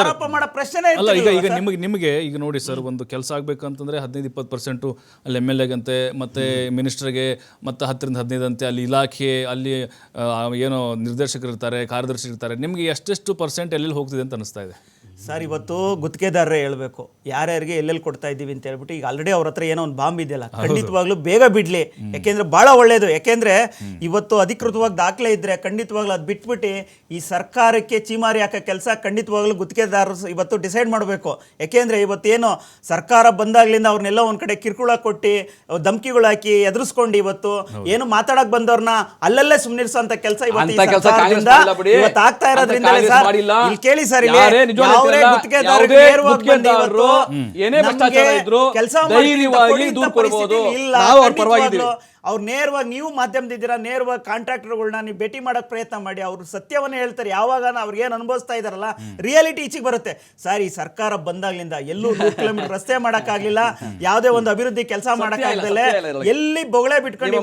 ಆರೋಪ ಮಾಡೋ ಅಲ್ಲ ಈಗ ಈಗ? ನಿಮಗೆ ನಿಮಗೆ ಈಗ ನೋಡಿ ಸರ್ ಒಂದು ಕೆಲಸ ಆಗ್ಬೇಕಂತಂದ್ರೆ ಹದಿನೈದು ಇಪ್ಪತ್ತು ಪರ್ಸೆಂಟು ಅಲ್ಲಿ ಎಂ ಎಲ್ ಎಗಂತೆ ಮತ್ತೆ ಮಿನಿಸ್ಟರ್ಗೆ ಮತ್ತೆ ಹತ್ತರಿಂದ ಹದಿನೈದಂತೆ ಅಲ್ಲಿ ಇಲಾಖೆ ಅಲ್ಲಿ ಆ, ಏನೋ ನಿರ್ದೇಶಕರು ಇರ್ತಾರೆ ಕಾರ್ಯದರ್ಶಿ ಇರ್ತಾರೆ ನಿಮಗೆ ಎಷ್ಟೆಷ್ಟು ಪರ್ಸೆಂಟ್ ಎಲ್ಲೆಲ್ಲಿ ಹೋಗ್ತಿದೆ ಅಂತ ಅನಿಸ್ತಾ ಇದೆ ಸರ್ ಇವತ್ತು ಗುತ್ತಿಗೆದಾರರೇ ಹೇಳಬೇಕು. ಯಾರ್ಯಾರಿಗೆ ಎಲ್ಲೆಲ್ಲಿ ಕೊಡ್ತಾ ಇದ್ದೀವಿ ಅಂತ ಹೇಳ್ಬಿಟ್ಟು ಈಗ ಆಲ್ರೆಡಿ ಅವ್ರ ಹತ್ರ ಏನೋ ಒಂದು ಬಾಂಬ್ ಇದೆಯಲ್ಲ ಖಂಡಿತವಾಗ್ಲೂ ಬೇಗ ಬಿಡ್ಲಿ. ಯಾಕೆಂದ್ರೆ ಬಹಳ ಒಳ್ಳೇದು. ಯಾಕೆಂದ್ರೆ ಇವತ್ತು ಅಧಿಕೃತವಾಗಿ ದಾಖಲೆ ಇದ್ರೆ ಖಂಡಿತವಾಗ್ಲೂ ಅದು ಬಿಟ್ಬಿಟ್ಟು ಈ ಸರ್ಕಾರಕ್ಕೆ ಚೀಮಾರಿ ಹಾಕೋ ಕೆಲಸ ಖಂಡಿತವಾಗ್ಲೂ ಗುತ್ತಿಗೆದಾರರು ಇವತ್ತು ಡಿಸೈಡ್ ಮಾಡಬೇಕು. ಯಾಕೆಂದ್ರೆ ಇವತ್ತೇನು ಸರ್ಕಾರ ಬಂದಾಗ್ಲಿಂದ ಅವ್ರನ್ನೆಲ್ಲ ಒಂದ್ ಕಡೆ ಕಿರುಕುಳ ಕೊಟ್ಟು ಧಮಕಿಗಳು ಹಾಕಿ ಎದುರಿಸ್ಕೊಂಡು ಇವತ್ತು ಏನು ಮಾತಾಡಕ್ ಬಂದವ್ರನ್ನ ಅಲ್ಲಲ್ಲೇ ಸುಮ್ನಿರ್ಸೋಂತ ಕೆಲಸ ಇವತ್ತು ಆಗ್ತಾ ಇರೋದ್ರಿಂದ ಸರ್ ಇಲ್ಲಿ ಕೇಳಿ ಸರ್ ಇಲ್ಲಿ ಗುತ್ತಿಗೆದಾರರಿಗೆ ನೇರವಾಗಿ ಬಂದು ಇವತ್ತು ಏನೇ ಭ್ರಷ್ಟಾಚಾರ ಇದ್ರು ಕೆಲ್ಸ ಧೈರ್ಯವಾಗಿ ಕೊಡಬಹುದು ದೂರು ಕೊಡ್ಬೋದು. ಪರಿಸ್ಥಿತಿ ನಾವು ಅವ್ರ ಪರವಾಗಿದ್ದೀವಿ. ಅವ್ರು ನೇರವಾಗಿ ನೀವು ಮಾಧ್ಯಮದಿದ್ದೀರಾ ನೇರವಾಗಿ ಕಾಂಟ್ರಾಕ್ಟರ್ಗಳನ್ನ ನೀವು ಭೇಟಿ ಮಾಡೋಕ್ಕೆ ಪ್ರಯತ್ನ ಮಾಡಿ ಅವರು ಸತ್ಯವನ್ನು ಹೇಳ್ತಾರೆ ಯಾವಾಗ ಅವ್ರಿಗೆ ಏನು ಅನುಭವಿಸ್ತಾ ಇದಾರಲ್ಲ ರಿಯಾಲಿಟಿ ಈಚೆಗೆ ಬರುತ್ತೆ. ಸರ್ ಈ ಸರ್ಕಾರ ಬಂದಾಗ್ಲಿಂದ ಎಲ್ಲೂ ನೂರು ಕಿಲೋಮೀಟರ್ ರಸ್ತೆ ಮಾಡೋಕ್ಕಾಗಲಿಲ್ಲ ಯಾವುದೇ ಒಂದು ಅಭಿವೃದ್ಧಿ ಕೆಲಸ ಮಾಡಕ್ಕಾಗ್ದಲೆ. ಎಲ್ಲಿ ಬೊಗಳೆ ಬಿಟ್ಕೊಂಡು.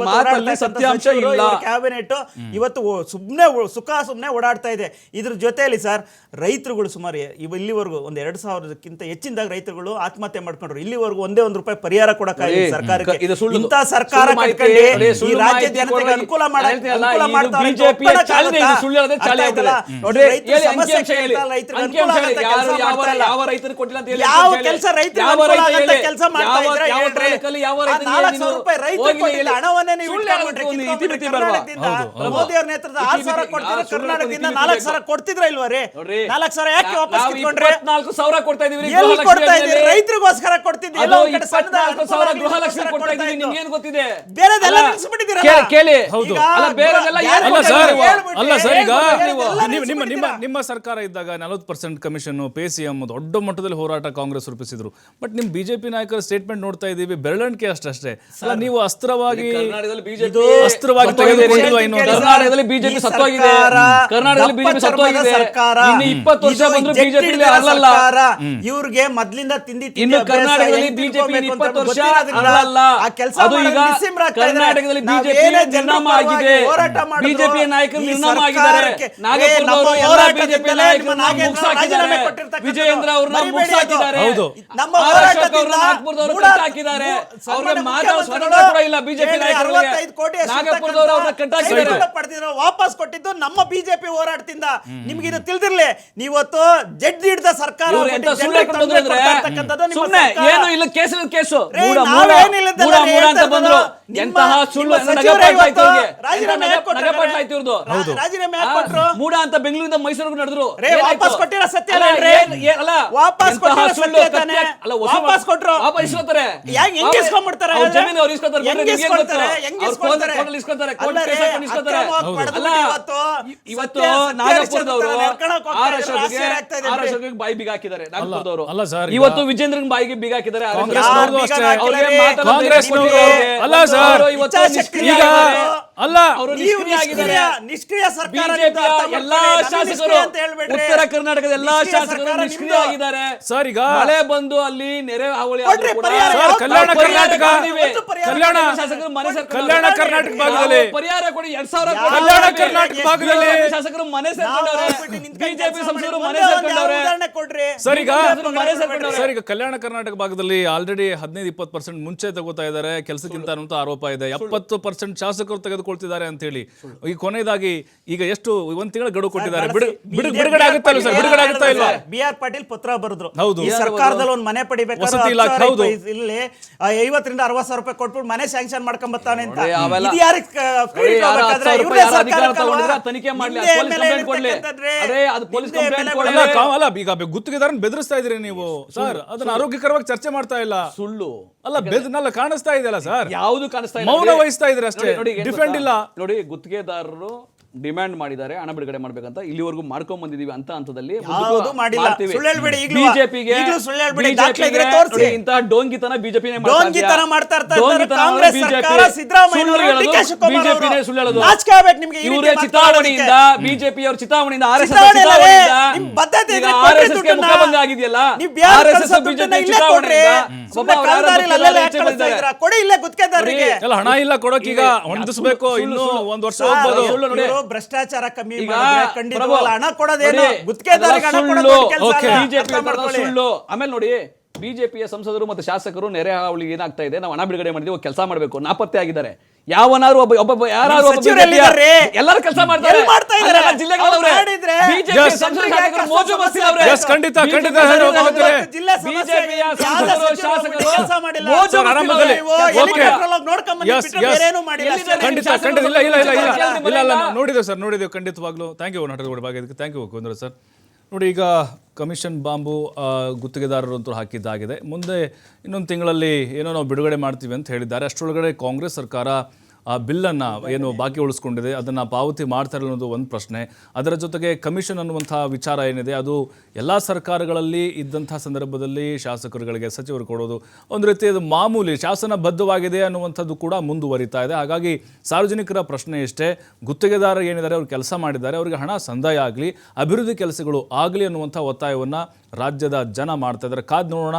ಕ್ಯಾಬಿನೆಟ್ ಇವತ್ತು ಸುಮ್ಮನೆ ಸುಖ ಸುಮ್ಮನೆ ಓಡಾಡ್ತಾ ಇದೆ. ಇದ್ರ ಜೊತೆಯಲ್ಲಿ ಸರ್ ರೈತರುಗಳು ಸುಮಾರು ಇವ ಇಲ್ಲಿವರೆಗೂ ಒಂದ್ ಎರಡ್ ಸಾವಿರಕ್ಕಿಂತ ಹೆಚ್ಚಿನದಾಗ ರೈತರುಗಳು ಆತ್ಮಹತ್ಯೆ ಮಾಡ್ಕೊಂಡ್ರು. ಇಲ್ಲಿವರೆಗೂ ಒಂದೇ ಒಂದು ರೂಪಾಯಿ ಪರಿಹಾರ ಕೊಡಕ್ಕಾಗಿಲ್ಲ ಸರ್ಕಾರಕ್ಕೆ. ಇಂಥ ಸರ್ಕಾರ ನೋಡಿ, ಈ ರಾಜ್ಯ ಜನತೆಗೆ ಅನುಕೂಲ ಮಾಡ ಯಾವ- ಕೆಲಸ ರೈತರ ಕೆಲಸ. ಮೋದಿ ಅವ್ರ ನೇತೃತ್ವದ ಆರು ಸಾವಿರ ಆ, ಕರ್ನಾಟಕದಿಂದ ನಾಲ್ಕು. ಸಾವಿರ ಕೊಡ್ತಿದ್ರ ಇಲ್ವಾ ರೀ ನಾಲ್ಕು ಸಾವಿರ ಯಾಕೆ ವಾಪಸ್ ಕಿತ್ಕೊಂಡ್ರೆ? ನಾಲ್ಕು ಸಾವಿರ ಕೊಡ್ತಾ ಇದೀವಿ ಎಲ್ಲಿ ಕೊಡ್ತಾ ಇದ್ದೀರಿ? ರೈತರಿಗೋಸ್ಕರ ಕೊಡ್ತಿದ್ದೀವಿ ಗೃಹಲಕ್ಷ್ಮಿ ಕೊಡ್ತಾ ಇದೀವಿ ಇದ್ದು. ನಿಮ್ಗೆ ಏನ್ ಗೊತ್ತಿದೆ ಬೇರೆದೆಲ್ಲ ಅಲ್ಲ, ನಿಲ್ಸ್ಬಿಟ್ಟಿದ್ದೀರಲ್ಲ? ಕೇಳಿ- ಕೇಳಿ. ಹೌದು. ಈಗ ಅಲ್ಲ, ಬೇರೆದೆಲ್ಲ ಏನ್ ಅಲ್ಲ ಸರ್ ಹೇಳ್ಬಿಟ್ರೆ ಅಲ್ಲ ಸರ್ ಈಗ ಹೇಳ್ಬಿಟ್ರೆ ನೀವು ಎಲ್ಲ ನಿಮ್ಮ ನಿಮ್ಮ ನಿಮ್ಮ ನಿಮ್ಮ ಸರ್ಕಾರ ಇದ್ದಾಗ ನಲವತ್ತು percent commission pay C M ದೊಡ್ಡ ಮಟ್ಟದಲ್ಲಿ ಹೋರಾಟ ಕಾಂಗ್ರೆಸ್ ರೂಪಿಸಿದ್ರು. ಬಟ್ ನಿಮ್ಮ ಬಿಜೆಪಿ ನಾಯಕರ ಸ್ಟೇಟ್ಮೆಂಟ್ ನೋಡ್ತಾ ಇದ್ದೀವಿ ಬೆರಳಿಕೆ ಅಷ್ಟೇ ಅಲ್ಲ ನೀವು ಅಸ್ತ್ರವಾಗಿ ಕರ್ನಾಟಕದಲ್ಲಿ ಬಿಜೆಪಿ ಇದು ಅಸ್ತ್ರವಾಗಿ ತೆಗೆದುಕೊಂಡಿಲ್ವಾ ಇನ್ನು ಕರ್ನಾಟಕದಲ್ಲಿ ಬಿಜೆಪಿ ಈ ಸತ್ತೋಗಿದೆ ಸರ್ಕಾರ ಕರ್ನಾಟಕದಲ್ಲಿ ಬಿಜೆಪಿ ದಪ್ಪ ಚರ್ಮದ ಸತ್ತೋಗಿದೆ ಸರ್ಕಾರ. ಇನ್ನು ಇಪ್ಪತ್ತು ವರ್ಷ ಇದು ಬಂದ್ರು ಜಟ್ಟಿ ಬಿಜೆಪಿ ಅಲ್ಲಲ್ಲ. ಸರ್ಕಾರ. ಇವ್ರಿಗೆ ಮೊದ್ಲಿಂದ ತಿಂದಿ ತಿಂದಿ ಇನ್ನು ಅಭ್ಯಾಸ, ಕರ್ನಾಟಕದಲ್ಲಿ ಹೆಂಗ್ ಬಿಜೆಪಿ ತಿಳ್ಕೊಬೇಕು ಅಂತ ಇಪ್ಪತ್ತು ವರ್ಷ ಅಲ್ಲಲ್ಲ. ಆ ಕೆಲಸ ಅದು ಈಗ. ಕರ್ನಾಟಕದಲ್ಲಿ ಬಿಜೆಪಿ ನಿರ್ನಾಮ ಆಗಿದೆ. ಬಿಜೆಪಿ ನಾಯಕರು ನಿರ್ನಾಮ ಆಗಿದ್ದಾರೆ. ನಾಗಪುರದವರು ನಮ್ಮ ಎಲ್ಲ ಬಿಜೆಪಿ ನಾಯಕರನ್ನ ಮುಗ್ಸಾಕಿದ್ದಾರೆ. ವಿಜಯೇಂದ್ರ ಅವ್ರನ್ನ ಮುಗ್ಸಾಕಿದ್ದಾರೆ. ಹೋರಾಟದಿಂದ ಅವ್ರನ್ನ ನಾಗ್ಪುರದವರು ಮೂಡ- ಕಟ್ ಹಾಕಿದ್ದಾರೆ ಅವ್ರಿಗೆ ಮಾತಾಡೋ ಸ್ವತಂತ್ರ ಕೂಡ ಇಲ್ಲ ಬಿಜೆಪಿ ನಾಯಕರಿಗೆ. 65 ಕೋಟಿ ಅಷ್ಟು ನಾಗಪುರದವರು ಅವ್ರನ್ನ ಕಟ್ ಹಾಕಿದ್ದಾರೆ ವಾಪಸ್ ಕೊಟ್ಟಿದ್ದು ನಮ್ಮ ಬಿಜೆಪಿ ಹೋರಾಟದಿಂದ. ನಿಮ್ಗೆ ಇದು ತಿಳಿದಿರ್ಲಿ ನೀವತ್ತು ಜಡ್ಜ್ ಹಿಡಿದ ಸರ್ಕಾರ ನಿಮ್ಮ ಏನು ಇಲ್ಲ ಕೇಸ್. ಕೇಸು ಮೂಡ ಮೂಡ ಅಂತ ಬಂದ್ರು. ಎಂತಹ ಸುಳ್ಳು. ರಾಜೀನಾಮೆ ಇವ್ರದ್ದು ಕೊಟ್ರು? ಮೂಡ ಅಂತ ಬೆಂಗಳೂರಿಂದ ಮೈಸೂರಿಗೆ ನಡೆದ್ರು? ವಾಪಸ್ ಕೊಟ್ಟಿರೋ ಸತ್ಯ ಅಲ್ಲ, ಅಲ್ಲ, ವಾಪಸ್ ಸುಳ್ಳು? ಅಲ್ಲ, ವಾಪಸ್ ಕೊಟ್ರು. ವಾಪಸ್ ಇಸ್ಕೊತಾರೆ. ಹೆಂಗ್ ಇಸ್ಕೊಂಡ್ಬಿಡ್ತಾರೆ ಅವ್ರ? ಜಮೀನು ಅವ್ರು ಇಸ್ಕೊತಾರೆ. ಹೆಂಗ್ ಇಸ್ಕೊತಾರೆ. ಅಲ್ಲ ಇಸ್ಕೊತಾರೆ. ಅಲ್ಲ ಇವತ್ತು ನಾಗಪುರದವರು ಆರ್ ಅಶೋಕ್ಗೆ ಆರ್ ಅಶೋಕ್ಗೆ ಬಾಯಿ ಬೀಗ ಹಾಕಿದ್ದಾರೆ ನಾಗಪುರದವರು ಅಲ್ಲ ಸರ್, ಇವತ್ತು ವಿಜೇಂದ್ರನ್ ಬಾಯಿಗೆ ಬೀಗ ಹಾಕಿದ್ದಾರೆ ಆರ್ ಅಶೋಕ್. ಕಾಂಗ್ರೆಸ್ ಯಾರ್ ನೋಡ್ದು ಬೀಗ ಅಷ್ಟೇ. ಹಾಕಿಲ್ಲ ಅವ್ರಿಗೆ ರೀ? ಮಾತಾಡೋದು ಕಾಂಗ್ರೆಸ್ ಕೊಟ್ಟಿದ್ದಾರೆ. ನೋಡ್ದು- ಅಲ್ಲ ಮತ್ತು ಸರ್, ಅವರು ಅವರು ನಿಷ್ಕ್ರಿಯ ಎಲ್ಲಾ ಶಾಸಕರು. ಉತ್ತರ ಕರ್ನಾಟಕದ ಎಲ್ಲಾ ಶಾಸಕರು ನಿಷ್ಕ್ರಿಯ ಆಗಿದ್ದಾರೆ. ಸರ್ ಈಗ ಮಳೆ ಬಂದು ಅಲ್ಲಿ ನೆರೆ ಹಾವಳಿ? ಕಲ್ಯಾಣ ಕರ್ನಾಟಕ ಕಲ್ಯಾಣ ಶಾಸಕರು ಮನೆ ಸೇರ್ಕೊಂಡವ್ರೆ. ಕಲ್ಯಾಣ ಕರ್ನಾಟಕ ಭಾಗದಲ್ಲಿ. ಪರಿಹಾರ ಕೊಡಿ? ಎರಡ್ ಸಾವಿರ ಕಲ್ಯಾಣ ಕರ್ನಾಟಕ ಭಾಗದಲ್ಲಿ ಶಾಸಕರು ಮನೆ ಸೇರ್ಕೊಂಡವ್ರೆ. ಬಿಜೆಪಿ ಸಂಸದರು ಮನೆ ಸೇರ್ಕೊಂಡವ್ರೆ. ಸರ್ ಈಗ ಮನೆ ಸೇರ್ಕೊಂಡವ್ರೆ. ಸರ್ ಈಗ ಕಲ್ಯಾಣ ಕರ್ನಾಟಕ ಭಾಗದಲ್ಲಿ ಆಲ್ರೆಡಿ ಹದಿನೈದು ಇಪ್ಪತ್ತು ಪರ್ಸೆಂಟ್ ಮುಂಚೆ ತಗೋತಾ ಇದ್ದಾರೆ. ಕೆಲಸಕ್ಕಿಂತ ಅನ್ನುವಂಥ ಆರೋಪ ಇದೆ. ಎಪ್ಪತ್ತು ಪರ್ಸೆಂಟ್ ಶಾಸಕರು ತೆಗೆದುಕೊಳ್ತಿದ್ದಾರೆ ಅಂತ ಹೇಳಿ ಈಗ ಕೊನೆಯದಾಗಿ ಈಗ ಎಷ್ಟು ಒಂದ್ ತಿಂಗಳ ಗಡುವು ಕೊಟ್ಟಿದ್ದಾರೆ. ಬಿಡು ಬಿಡು- ಬಿಡುಗಡೆ ಆಗುತ್ತಾ ಇಲ್ಲ ಸರ್? ಬಿಡುಗಡೆ ಆಗುತ್ತಾ ಇಲ್ವಾ ಬಿ ಆರ್ ಪಾಟೀಲ್ ಪತ್ರ ಬರೆದ್ರು. ಹೌದು. ಸರ್ಕಾರದಲ್ಲಿ ಒಂದು ಮನೆ ಪಡಿಬೇಕಾದ್ರೆ ಇಲ್ಲಿ ಐವತ್ತರಿಂದ ಅರವತ್ತು ಸಾವಿರ ರೂಪಾಯಿ ಕೊಟ್ಬಿಟ್ಟು ಮನೆ ಸ್ಯಾಂಕ್ಷನ್ ಮಾಡ್ಕೊಂಡ್ ಬರ್ತಾನೆ ಅಂತ ಇದು ಯಾರಿಗೆ ಈಗ ಗುತ್ತಿಗೆದಾರನ್ ಬೆದರಿಸ್ತಾ ಇದ್ರಿ ನೀವು. ಸರ್ ಅದನ್ನ ಆರೋಗ್ಯಕರವಾಗಿ ಚರ್ಚೆ ಮಾಡ್ತಾ ಇಲ್ಲ. ಸುಳ್ಳು. ಅಲ್ಲ ಬೆದನಲ್ಲ ಕಾಣಿಸ್ತಾ ಇದೆಯಲ್ಲ ಸರ್? ಯಾವುದು ಕಾಣಿಸ್ತಾ ಇಲ್ಲ? ಮೌನ. ವಹಿಸ್ತಾ ಇದ್ರೆ ಅಷ್ಟೇ. ಡಿಫೆಂಡ್? ಇಲ್ಲ. ನೋಡಿ ಗುತ್ತಿಗೆದಾರರು ಡಿಮ್ಯಾಂಡ್ ಮಾಡಿದ್ದಾರೆ ಹಣ ಬಿಡುಗಡೆ ಮಾಡ್ಬೇಕಂತ ಇಲ್ಲಿವರೆಗೂ ಮಾಡ್ಕೊಂಡ್ ಬಂದಿದೀವಿ ಅಂತ ಹಂತದಲ್ಲಿ ಯಾವ್ದು ಮಾಡಿಲ್ಲ. ಸುಳ್ಳು ಹೇಳ್ಬೇಡಿ, ಈಗ್ಲೂ- ಬಿಜೆಪಿಗೆ ಈಗ್ಲೂ ಸುಳ್ಳು ಹೇಳ್ಬೇಡಿ, ದಾಖಲೆ ಇದ್ರೆ ತೋರ್ಸಿ. ಇಂತಹ ಡೋಂಗಿತನ ಬಿಜೆಪಿನೇ ಡೋಂಗಿತನ ಮಾಡ್ತಾ ಇರ್ತಾರೆ ಕಾಂಗ್ರೆಸ್ ಸರ್ಕಾರ ಸಿದ್ದರಾಮಯ್ಯ ಅವರು, ಡಿ ಕೆ ಶಿವಕುಮಾರ್ ಅವರು. ಬಿಜೆಪಿನೇ ಸುಳ್ಳು ಹೇಳೋದು ನಾಚಿಕೆ ಆಗ್ಬೇಕು ನಿಮ್ಗೆ ಈ ರೀತಿ ಇವರೇ ಮಾತಾಡೋದಕ್ಕೆ. ಚಿತಾವಣೆಯಿಂದ ಬಿಜೆಪಿ ಅವ್ರ ಚಿತಾವಣೆಯಿಂದ ಆರ್ ಎಸ್ ಎಸ್ ಚಿತಾವಣೆ ಅಲ್ಲ ರೇ, ನಿಮ್ ಬದ್ಧತೆ ಈಗ ಇದ್ರೆ ಆರ್ ಕೊಡ್ರಿ ಎಸ್ ಎಸ್ ದುಡ್ಡನ್ನ. ಮುಖಭಂಗ ಆಗಿದೆಯಲ್ಲ ನೀವು ಬಿಹಾರ್ ಆರ್ ಎಸ್ ಎಸ್ ಕಳ್ಸೋ ದುಡ್ಡನ್ನ ಬಿಜೆಪಿ ಇಲ್ಲೇ ಕೊಡ್ರಿ. ಚಿತಾವಣೆಯಿಂದ ಕೊಡಿ ಇಲ್ಲೇ ಗುತ್ತಿಗೆದಾರರಿಗೆ ಎಲ್ಲ ಹಣ ಇಲ್ಲ ಕೊಡೋಕೆ ಈಗ ಹೊಂದಿಸಬೇಕು. ಇನ್ನು ಒಂದ್ ವರ್ಷ ಹೋಗ್ಬೋದು. ನೋಡಿ. ಭ್ರಷ್ಟಾಚಾರ ಕಮ್ಮಿ ಪ್ರಭು, ಹಣ ಕೊಡೋದೇನು? ಗುತ್ತಿಗೆದಾರರಿಗೆ ಹಣ ಕೊಡೋದು ಸುಳ್ಳು. ಆಮೇಲೆ ನೋಡಿ ಬಿಜೆಪಿಯ ಸಂಸದರು ಮತ್ತು ಶಾಸಕರು ನೆರೆ ಹಾವಳಿಗೆ ಏನಾಗ್ತಾ ಇದೆ? ನಾವು ಹಣ ಬಿಡುಗಡೆ ಮಾಡಿದೀವಿ ಕೆಲಸ ಮಾಡಬೇಕು. ನಾಪತ್ತೆ ಆಗಿದ್ದಾರೆ. ಯಾವನಾರು ಒಬ್ಬ ಒಬ್ಬ ಯಾರು ಎಲ್ಲರೂ ಕೆಲಸ ಮಾಡ್ತಾರೆ. ಮಾಡ್ತಾ ಇದ್ದಾರೆ? ಜಿಲ್ಲೆಗಳವ್ರೆ. ಸಂಸದರು ಮೋಜು ಖಂಡಿತ, ಖಂಡಿತ ಸಂಸದರು ಹೇಳಿ ಹೋಗ್ತಾರೆ. ಜಿಲ್ಲೆ ಬಿಜೆಪಿಯ ಸಂಸದರು ಶಾಸಕರು ಕೆಲಸ ಮಾಡಿಲ್ಲ. ಮೋಜು ಮಾಡಿಲ್ಲ. ಖಂಡಿತ ಖಂಡಿತ. ಇಲ್ಲ ಇಲ್ಲ ಇಲ್ಲ. ಇಲ್ಲ ಇಲ್ಲ ಇಲ್ಲ. ಮನೆಯಿಂದ- ಸರ್ ನೋಡಿದೆ ಖಂಡಿತವಾಗ್ಲೂ. ಥ್ಯಾಂಕ್ ಯು ನಟರಗೌಡ ಭಾಗ್ಯಕ್ಕೆ ಥ್ಯಾಂಕ್ ಯು ಕುಂದ್ರ ಸರ್. ನೋಡಿ, ಈಗ ಕಮಿಷನ್ ಬಾಂಬು ಗುತ್ತಿಗೆದಾರರು ಅಂತೂ ಹಾಕಿದ್ದಾಗಿದೆ. ಮುಂದೆ ಇನ್ನೊಂದು ತಿಂಗಳಲ್ಲಿ ಏನೋ ನಾವು ಬಿಡುಗಡೆ ಮಾಡ್ತೀವಿ ಅಂತ ಹೇಳಿದ್ದಾರೆ. ಅಷ್ಟರೊಳಗಡೆ ಕಾಂಗ್ರೆಸ್ ಸರ್ಕಾರ ಆ ಬಿಲ್ಲನ್ನು ಏನು ಬಾಕಿ ಉಳಿಸ್ಕೊಂಡಿದೆ, ಅದನ್ನು ಪಾವತಿ ಮಾಡ್ತಾರೆ ಅನ್ನೋದು ಒಂದು ಪ್ರಶ್ನೆ. ಅದರ ಜೊತೆಗೆ ಕಮಿಷನ್ ಅನ್ನುವಂಥ ವಿಚಾರ ಏನಿದೆ, ಅದು ಎಲ್ಲ ಸರ್ಕಾರಗಳಲ್ಲಿ ಇದ್ದಂಥ ಸಂದರ್ಭದಲ್ಲಿ ಶಾಸಕರುಗಳಿಗೆ ಸಚಿವರು ಕೊಡೋದು. ಒಂದು ರೀತಿ ಅದು ಮಾಮೂಲಿ ಶಾಸನಬದ್ಧವಾಗಿದೆ ಅನ್ನುವಂಥದ್ದು ಕೂಡ ಮುಂದುವರಿತಾ ಇದೆ. ಹಾಗಾಗಿ ಸಾರ್ವಜನಿಕರ ಪ್ರಶ್ನೆ ಇಷ್ಟೇ. ಗುತ್ತಿಗೆದಾರರು ಏನಿದ್ದಾರೆ, ಅವರು ಕೆಲಸ ಮಾಡಿದ್ದಾರೆ, ಅವರಿಗೆ ಹಣ ಸಂದಾಯ ಆಗಲಿ, ಅಭಿವೃದ್ಧಿ ಕೆಲಸಗಳು ಆಗಲಿ ಅನ್ನುವಂಥ ಒತ್ತಾಯವನ್ನು ರಾಜ್ಯದ ಜನ ಮಾಡ್ತಾ ಇದ್ದಾರೆ. ಕಾದ್ ನೋಡೋಣ.